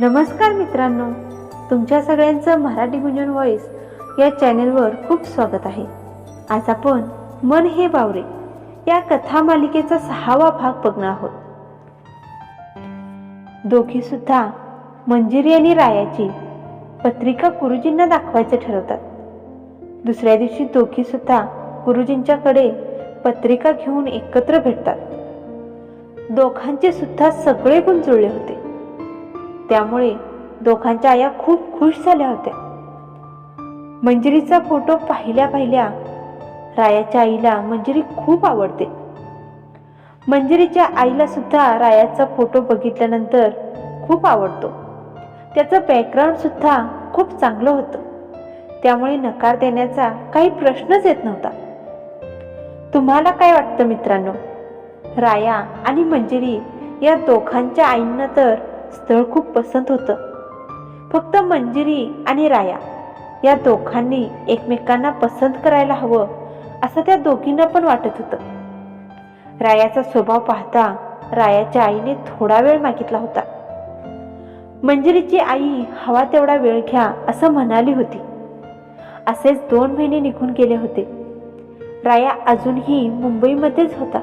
नमस्कार मित्रांनो तुमच्या सगळ्यांचं मराठी गुंजन व्हॉइस या चॅनेलवर खूप स्वागत आहे. आज आपण मन हे बावरे या कथा मालिकेचा सहावा भाग बघणार आहोत. दोघीसुद्धा मंजिरी आणि रायाची पत्रिका गुरुजींना दाखवायचं ठरवतात. दुसऱ्या दिवशी दोघी सुद्धा गुरुजींच्याकडे पत्रिका घेऊन एकत्र भेटतात. दोघांचे सुद्धा सगळे गुण जुळले होते. त्यामुळे दोघांच्या आया खूप खुश झाल्या होत्या. मंजिरीचा फोटो पाहिल्या पाहिल्या रायाच्या आईला मंजिरी खूप आवडते. मंजिरीच्या आईला सुद्धा रायाचा फोटो बघितल्यानंतर खूप आवडतो. त्याचं बॅकग्राऊंड सुद्धा खूप चांगलं होतं. त्यामुळे नकार देण्याचा काही प्रश्नच येत नव्हता. तुम्हाला काय वाटतं मित्रांनो? राया आणि मंजिरी या दोघांच्या आईंना तर स्थळ खूप पसंत होतं. फक्त मंजिरी आणि राया या दोघांनी एकमेकांना पसंत करायला हवं असं त्या दोघींना पण वाटत होतं. रायाचा स्वभाव पाहता रायाच्या आईने थोडा वेळ मागितला होता. मंजिरीची आई हवा तेवढा वेळ घ्या असं म्हणाली होती. असेच दोन महिने निघून गेले होते. राया अजूनही मुंबईमध्येच होता.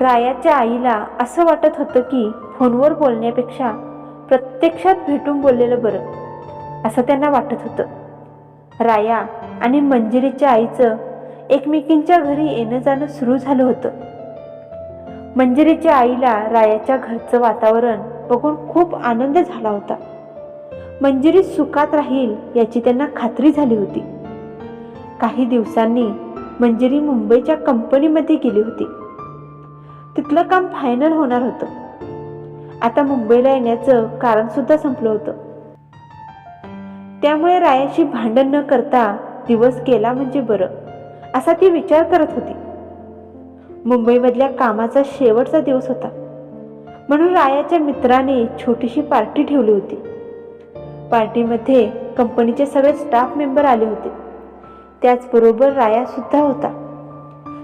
रायाच्या आईला असं वाटत होतं की फोनवर बोलण्यापेक्षा प्रत्यक्षात भेटून बोललेलं बरं असं त्यांना वाटत होतं. राया आणि मंजिरीच्या आईचं एकमेकींच्या घरी येणं जाणं सुरू झालं होतं. मंजिरीच्या आईला रायाच्या घरचं वातावरण बघून खूप आनंद झाला होता. मंजिरी सुखात राहील याची त्यांना खात्री झाली होती. काही दिवसांनी मंजिरी मुंबईच्या कंपनीमध्ये गेली होती. तिथलं काम फायनल होणार होतं. आता मुंबईला येण्याचं कारण सुद्धा संपलं होतं. त्यामुळे रायाशी भांडण न करता दिवस केला म्हणजे बरं असा ती विचार करत होती. मुंबईमधल्या कामाचा शेवटचा दिवस होता. म्हणून रायाच्या मित्राने छोटीशी पार्टी ठेवली होती. पार्टीमध्ये कंपनीचे सगळे स्टाफ मेंबर आले होते. त्याचबरोबर राया सुद्धा होता.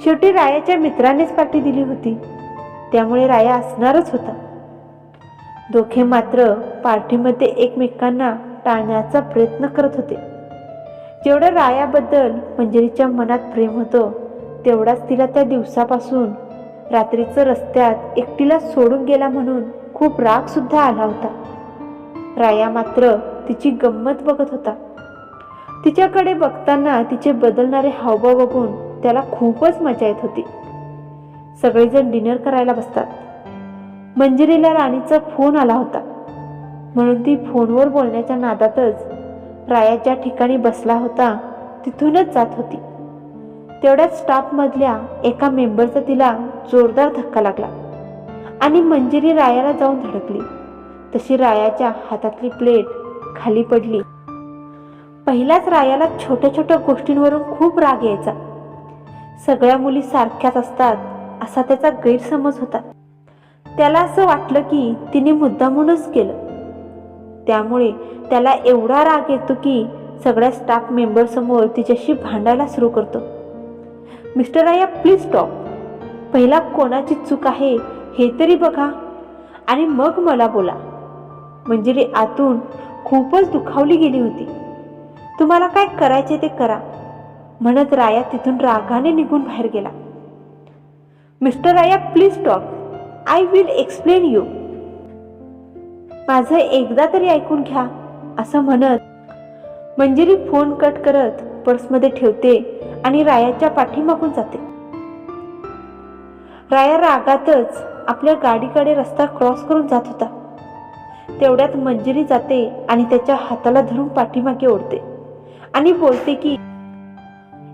शेवटी रायाच्या मित्रानेच पार्टी दिली होती. त्यामुळे राया असणारच होता. दोघे मात्र पार्टीमध्ये एकमेकांना टाळण्याचा प्रयत्न करत होते. जेवढं रायाबद्दल मंजिरीच्या मनात प्रेम होतं तेवढाच तिला त्या दिवसापासून रात्रीचं रस्त्यात एकटीला सोडून गेला म्हणून खूप रागसुद्धा आला होता. राया मात्र तिची गंमत बघत होता. तिच्याकडे बघताना तिचे बदलणारे हावभाव बघून त्याला खूपच मजा येत होती. सगळेजण डिनर करायला बसतात. मंजिरीला राणीचा फोन आला होता. म्हणून ती फोनवर बोलण्याच्या नादातच राया ज्या ठिकाणी बसला होता तिथूनच जात होती. तेवढ्याच स्टाफमधल्या एका मेंबरचा तिला जोरदार धक्का लागला आणि मंजिरी रायाला जाऊन धडकली. तशी रायाच्या हातातली प्लेट खाली पडली. पहिलाच रायाला छोट्या छोट्या गोष्टींवरून खूप राग यायचा. सगळ्या मुली सारख्याच असतात असा त्याचा गैरसमज होता. त्याला असं वाटलं की तिने मुद्दामूनच केलं. त्यामुळे त्याला एवढा राग येतो की सगळ्या स्टाफ मेंबरसमोर तिच्याशी भांडायला सुरू करतो. मिस्टर आया प्लीज स्टॉप पहिला कोणाची चूक आहे हे तरी बघा आणि मग मला बोला. म्हणजे आतून खूपच दुखावली गेली होती. तुम्हाला काय करायचे ते करा. म्हणत राया तिथून रागाने निघून बाहेर गेला. Mister Raya please stop I will explain you माझं एकदा तरी ऐकून घ्या असं म्हणत मंजिरी फोन कट करत पर्समध्ये ठेवते आणि रायाच्या पाठीमागून जाते. राया रागातच आपल्या गाडीकडे रस्ता क्रॉस करून जात होता. तेवढ्यात मंजिरी जाते आणि त्याच्या हाताला धरून पाठीमागे ओढते आणि बोलते की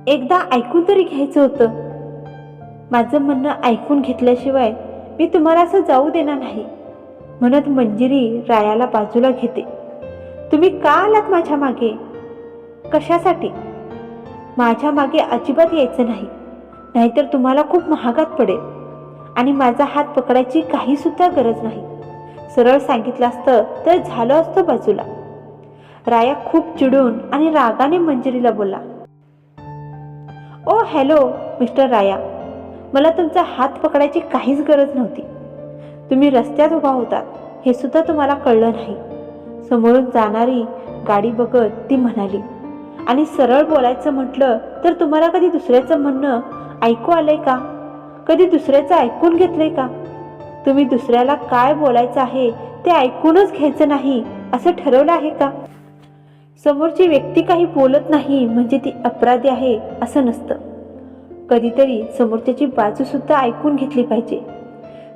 एकदा ऐकून तरी घ्यायचं होतं. माझं म्हणणं ऐकून घेतल्याशिवाय मी तुम्हाला असं जाऊ देणार नाही. म्हणत मंजिरी रायाला बाजूला घेते. तुम्ही का आलात माझ्या मागे? कशासाठी? माझ्या मागे अजिबात यायचं नाही. नाहीतर तुम्हाला खूप महागात पडेल. आणि माझा हात पकडायची काहीसुद्धा गरज नाही. सरळ सांगितलं असतं तर झालं असतं बाजूला. राया खूप चिडून आणि रागाने मंजिरीला बोलला. ओ हॅलो मिस्टर राया. मला तुमचा हात पकडायची काहीच गरज नव्हती. तुम्ही रस्त्यात उभा होतात हे सुद्धा तुम्हाला कळलं नाही. समोरून जाणारी गाडी बघत ती म्हणाली आणि सरळ बोलायचं म्हटलं तर तुम्हाला कधी दुसऱ्याचं म्हणणं ऐकू आलंय का? कधी दुसऱ्याचं ऐकून घेतलंय का? तुम्ही दुसऱ्याला काय बोलायचं आहे ते ऐकूनच घ्यायचं नाही असं ठरवलं आहे का? समोरची व्यक्ती काही बोलत नाही म्हणजे ती अपराधी आहे असं नसतं. कधीतरी समोरच्याची बाजू सुद्धा ऐकून घेतली पाहिजे.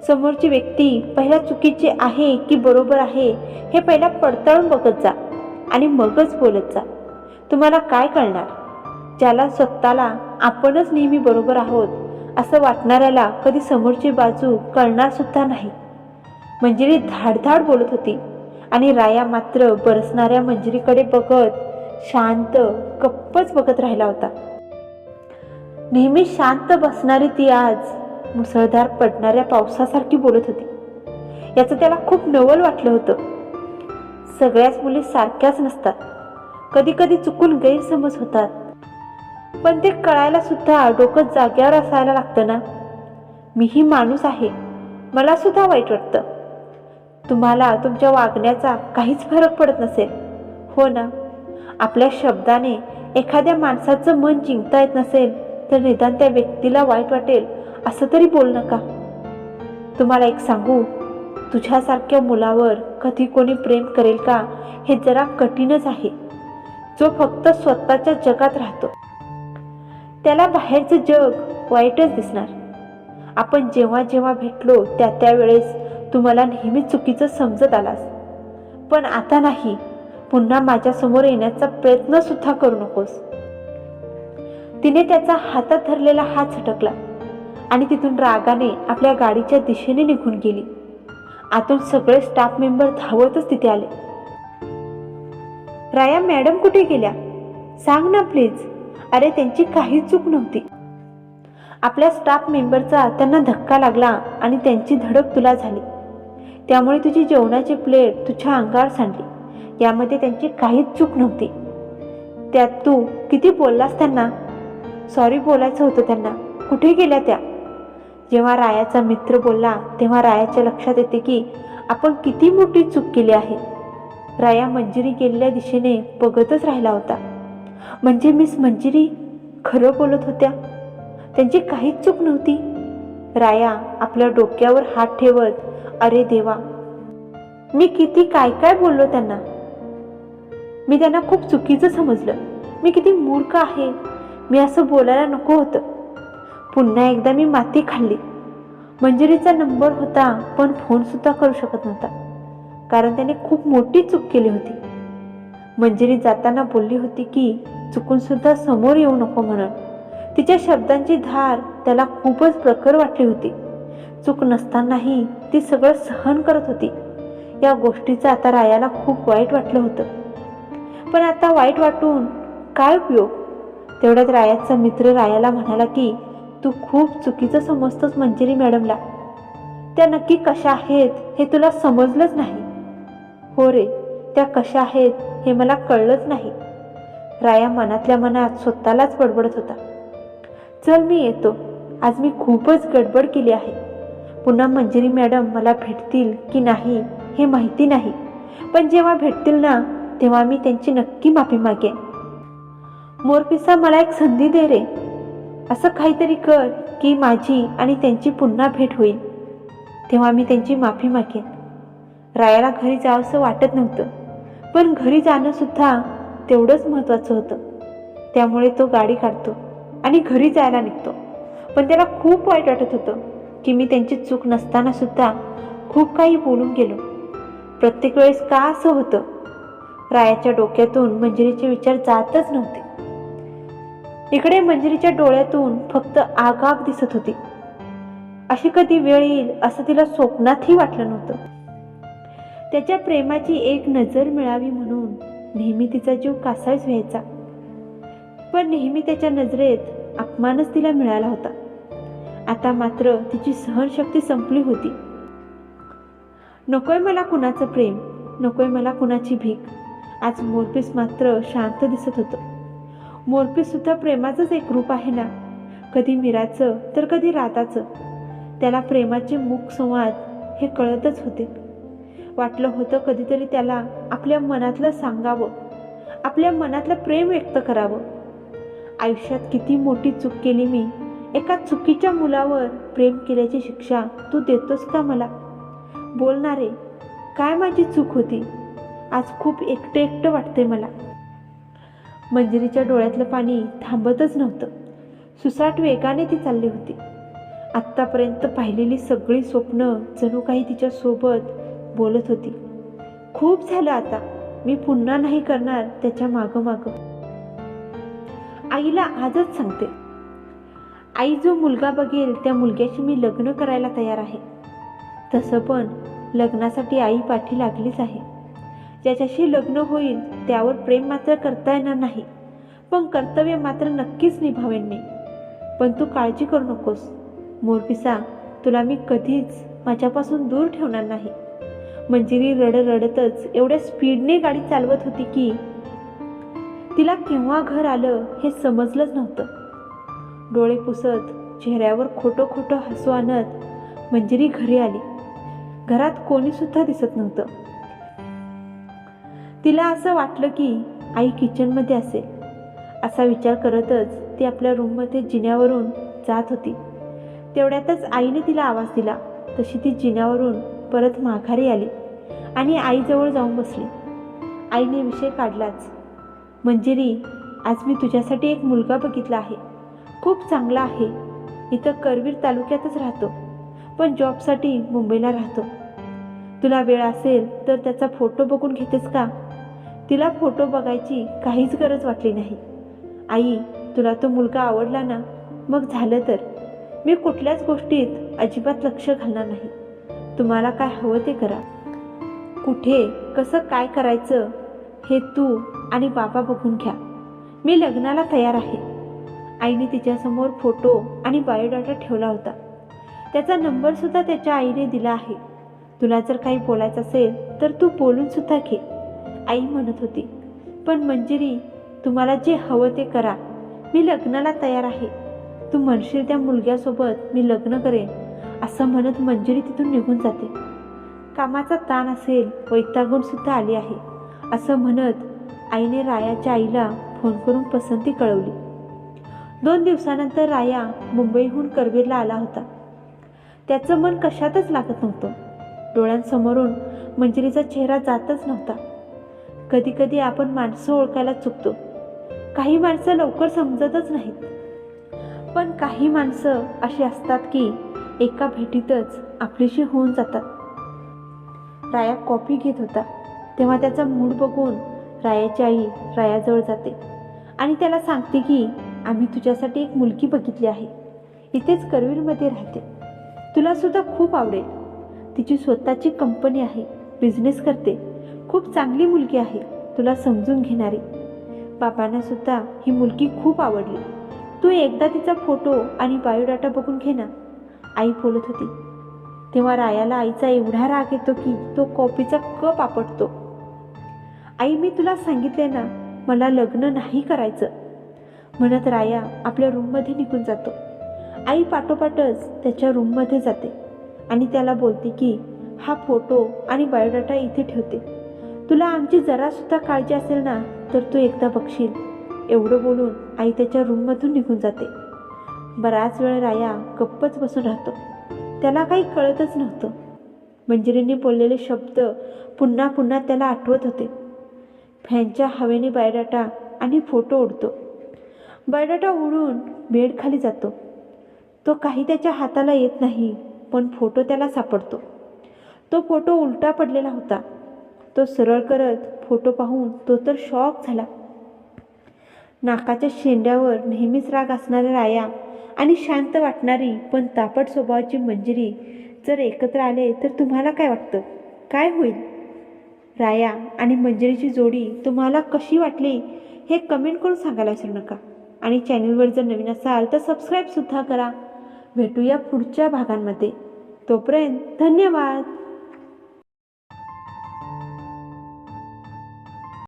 समोरची व्यक्ती पहिला चुकीची आहे की बरोबर आहे हे पहिला पडताळून बघत जा आणि मगच बोलत जा. तुम्हाला काय कळणार? ज्याला स्वतःला आपणच नेहमी बरोबर आहोत असं वाटणाऱ्याला कधी समोरची बाजू कळणार सुद्धा नाही. मंजिरी धाडधाड बोलत होती आणि राया मात्र बरसणाऱ्या मंजिरीकडे बघत शांत गप्पच बघत राहिला होता. नेहमी शांत बसणारी ती आज मुसळधार पडणाऱ्या पावसासारखी बोलत होती. याचं त्याला खूप नवल वाटलं होतं. सगळ्याच मुली सारख्याच नसतात. कधी कधी चुकून गैरसमज होतात. पण ते कळायला सुद्धा डोकं जाग्यावर असायला लागतं ना? मीही माणूस आहे. मला सुद्धा वाईट वाटतं. तुम्हाला तुमच्या वागण्याचा काहीच फरक पडत नसेल. हो ना? आपल्या शब्दाने एखाद्या माणसाचं मन जिंकता येत नसेल. तर निदान त्या व्यक्तीला वाईट वाटेल असं तरी बोल नका. तुम्हाला एक सांगू तुझ्यासारख्या मुलावर कधी कोणी प्रेम करेल का हे जरा कठीणच आहे. जो फक्त स्वतःच्या जगात राहतो त्याला बाहेरचं जग वाईटच दिसणार. आपण जेव्हा जेव्हा भेटलो त्या त्यावेळेस तुम्हाला नेहमी चुकीचं समजत आलास. पण आता नाही पुन्हा माझ्यासमोर येण्याचा प्रयत्न सुद्धा करू नकोस. तिने त्याचा हातात धरलेला हात झटकला आणि तिथून रागाने आपल्या गाडीच्या दिशेने निघून गेली. आतून सगळे स्टाफ मेंबर धावतच तिथे आले. राया मॅडम कुठे गेल्या? सांग ना प्लीज अरे त्यांची काही चूक नव्हती. आपल्या स्टाफ मेंबरचा त्यांना धक्का लागला आणि त्यांची धडक तुला झाली. त्यामुळे तुझी जेवणाची प्लेट तुझ्या अंगावर सांडली. यामध्ये त्यांची काहीच चूक नव्हती. त्यात तू किती बोललास त्यांना? सॉरी बोलायचं होतं त्यांना. कुठे गेल्या त्या? जेव्हा रायाचा मित्र बोलला तेव्हा रायाच्या लक्षात येते की आपण किती मोठी चूक केली आहे. राया मंजिरी गेलेल्या दिशेने बघतच राहिला होता. म्हणजे मिस मंजिरी खरं बोलत होत्या? त्यांची काहीच चूक नव्हती. राया आपल्या डोक्यावर हात ठेवत अरे देवा मी किती काय काय बोललो त्यांना. मी त्यांना खूप चुकीचं समजलं. मी किती मूर्ख आहे. मी असं बोलायला नको होतं. पुन्हा एकदा मी माती खाल्ली. मंजिरीचा नंबर होता पण फोनसुद्धा करू शकत नव्हता. कारण त्याने खूप मोठी चूक केली होती. मंजिरी जाताना बोलली होती की चुकूनसुद्धा समोर येऊ नको म्हणून. तिच्या शब्दांची धार त्याला खूपच प्रखर वाटली होती. चूक नसतानाही ती सगळं सहन करत होती. या गोष्टीचं आता रायाला खूप वाईट वाटलं होतं. पण आता वाईट वाटून काय उपयोग? तेवढ्यात रायाचा मित्र रायाला म्हणाला की तू खूप चुकीचं समजतोस मंजिरी मॅडमला. त्या नक्की कशा आहेत हे तुला समजलंच नाही. हो रे त्या कशा आहेत हे मला कळलंच नाही. राया मनातल्या मनात स्वतःलाच बडबडत होता. चल मी येतो. आज मी खूपच गडबड केली आहे. पुन्हा मंजिरी मॅडम मला भेटतील की नाही हे माहिती नाही. पण जेव्हा भेटतील ना तेव्हा मी त्यांची नक्की माफी मागेन. मोरपिसा मला एक संधी दे रे. असं काहीतरी कर की माझी आणि त्यांची पुन्हा भेट होईल. तेव्हा मी त्यांची माफी मागेन. रायाला घरी जावंसं वाटत नव्हतं. पण घरी जाणंसुद्धा तेवढंच महत्त्वाचं होतं. त्यामुळे तो गाडी काढतो आणि घरी जायला निघतो. पण त्याला खूप वाईट वाटत होतं की मी त्यांची चूक नसतानासुद्धा खूप काही बोलून गेलो. प्रत्येक वेळेस का असं होतं? रायाच्या डोक्यातून मंजिरीचे विचार जातच नव्हते. इकडे मंजिरीच्या डोळ्यातून फक्त आगाग दिसत होती. अशी कधी वेळ येईल असं तिला स्वप्नातही वाटलं नव्हतं. त्याच्या प्रेमाची एक नजर मिळावी म्हणून नेहमी तिचा जीव कासाळच व्हायचा. पण नेहमी त्याच्या नजरेत अपमानच तिला मिळाला होता. आता मात्र तिची सहनशक्ती संपली होती. नकोय मला कुणाचं प्रेम नकोय मला कुणाची भीक. आज मोरपीस मात्र शांत दिसत होतं. मोरपीस सुद्धा प्रेमाचंच एक रूप आहे ना? कधी मीराचं तर कधी राताचं त्याला प्रेमाचे मुख संवाद हे कळतच होते. वाटलं होतं कधीतरी त्याला आपल्या मनातलं सांगावं. आपल्या मनातलं प्रेम व्यक्त करावं. आयुष्यात किती मोठी चूक केली मी एका चुकीच्या मुलावर प्रेम केल्याची शिक्षा तू देतोस का मला? बोलणारे काय माझी चूक होती? आज खूप एकटं एकटं वाटते मला. मंजिरीच्या डोळ्यातलं पाणी थांबतच नव्हतं. सुसाट वेगाने ती चालली होती. आत्तापर्यंत पाहिलेली सगळी स्वप्न जणू काही तिच्यासोबत बोलत होती. खूप झालं आता. मी पुन्हा नाही करणार त्याच्या मागं मागं आईला आजच सांगते. आई जो मुलगा बघेल त्या मुलग्याशी मी लग्न करायला तयार आहे. तसं पण लग्नासाठी आई पाठी लागलीच आहे. ज्याच्याशी लग्न होईल त्यावर प्रेम मात्र करता येणार नाही. पण कर्तव्य मात्र नक्कीच निभावेन मी. पण तू काळजी करू नकोस. मोरपिसा तुला मी कधीच माझ्यापासून दूर ठेवणार नाही. मंजिरी रड रडतच एवढ्या स्पीडने गाडी चालवत होती की तिला केव्हा घर आलं हे समजलंच नव्हतं. डोळे पुसत चेहऱ्यावर खोटं खोटं हसू आणत मंजिरी घरी आली. घरात कोणीसुद्धा दिसत नव्हतं. तिला असं वाटलं की आई किचनमध्ये असेल. असा विचार करतच ती आपल्या रूममध्ये जिन्यावरून जात होती. तेवढ्यातच आईने तिला आवाज दिला. तशी ती जिन्यावरून परत माघारी आली आणि आईजवळ जाऊन बसली. आईने विषय काढलाच. मंजिरी आज मी तुझ्यासाठी एक मुलगा बघितला आहे. खूप चांगला आहे. इथं करवीर तालुक्यातच राहतो. पण जॉबसाठी मुंबईला राहतो. तुला वेळ असेल तर त्याचा फोटो बघून घेतेस का? तिला फोटो बघायची काहीच गरज वाटली नाही. आई तुला तो मुलगा आवडला ना? मग झालं तर? मी कुठल्याच गोष्टीत अजिबात लक्ष घालणार नाही. तुम्हाला काय हवं ते करा. कुठे कसं काय करायचं हे तू आणि बाबा बघून घ्या. मी लग्नाला तयार आहे. आईने तिच्यासमोर फोटो आणि बायोडाटा ठेवला होता. त्याचा नंबरसुद्धा त्याच्या आईने दिला आहे. तुला जर काही बोलायचं असेल तर तू बोलूनसुद्धा घे. आई म्हणत होती. पण मंजिरी तुम्हाला जे हवं ते करा. मी लग्नाला तयार आहे. तू म्हणशील त्या मुलग्यासोबत मी लग्न करेन. असं म्हणत मंजिरी तिथून निघून जाते. कामाचा ताण असेल वैतागून सुद्धा आली आहे. असं म्हणत आईने रायाच्या आईला फोन करून पसंती कळवली. दोन दिवसानंतर राया मुंबईहून करवीरला आला होता. त्याचं मन कशातच लागत नव्हतं. डोळ्यांसमोरून मंजिरीचा चेहरा जातच नव्हता. कधी कधी आपण माणसं ओळखायला चुकतो. काही माणसं लवकर समजतच नाहीत. पण काही माणसं अशी असतात की एका भेटीतच आपलीशी होऊन जातात. राया कॉफी घेत होता. तेव्हा त्याचा मूड बघून रायाची आई रायाजवळ जाते आणि त्याला सांगते की आम्ही तुझ्यासाठी एक मुलगी बघितली आहे. इथेच करवीरमध्ये राहते. तुला सुद्धा खूप आवडेल. तिची स्वतःची कंपनी आहे. बिझनेस करते. खूप चांगली मुलगी आहे तुला समजून घेणारी. बाबांना सुद्धा ही मुलगी खूप आवडली. तू एकदा तिचा फोटो आणि बायोडाटा बघून घे ना. आई बोलत होती. तेव्हा रायाला आईचा एवढा राग येतो की तो कॉफीचा कप आपटतो. आई मी तुला सांगितले ना मला लग्न नाही करायचं. म्हणत राया आपल्या रूममध्ये निघून जातो. आई पाठोपाठच त्याच्या रूममध्ये जाते आणि त्याला बोलते की हा फोटो आणि बायोडाटा इथे ठेवते. तुला आमची जरासुद्धा काळजी असेल ना तर तू एकदा बघशील. एवढं बोलून आई त्याच्या रूममधून निघून जाते. बराच वेळ राया गप्पच बसून राहतो. त्याला काही कळतच नव्हतं. मंजिरीने बोललेले शब्द पुन्हा पुन्हा त्याला आठवत होते. फॅनच्या हवेने बायडाटा आणि फोटो उडतो. बायडाटा उडून बेडखाली जातो. तो काही त्याच्या हाताला येत नाही पण फोटो त्याला सापडतो. तो फोटो उलटा पडलेला होता. तो सरळ करत फोटो पाहून तो तर शॉक झाला. नाकाच्या शेंड्यावर नेहमीच राग असणाऱ्या राया आणि शांत वाटणारी पण तापट स्वभावाची मंजिरी जर एकत्र आले तर तुम्हाला काय वाटतं? काय होईल? राया आणि मंजिरीची जोडी तुम्हाला कशी वाटली हे कमेंट करून सांगायला विसरू नका. आणि चॅनलवर जर नवीन असाल तर सबस्क्राईबसुद्धा करा. भेटूया पुढच्या भागांमध्ये. तोपर्यंत धन्यवाद!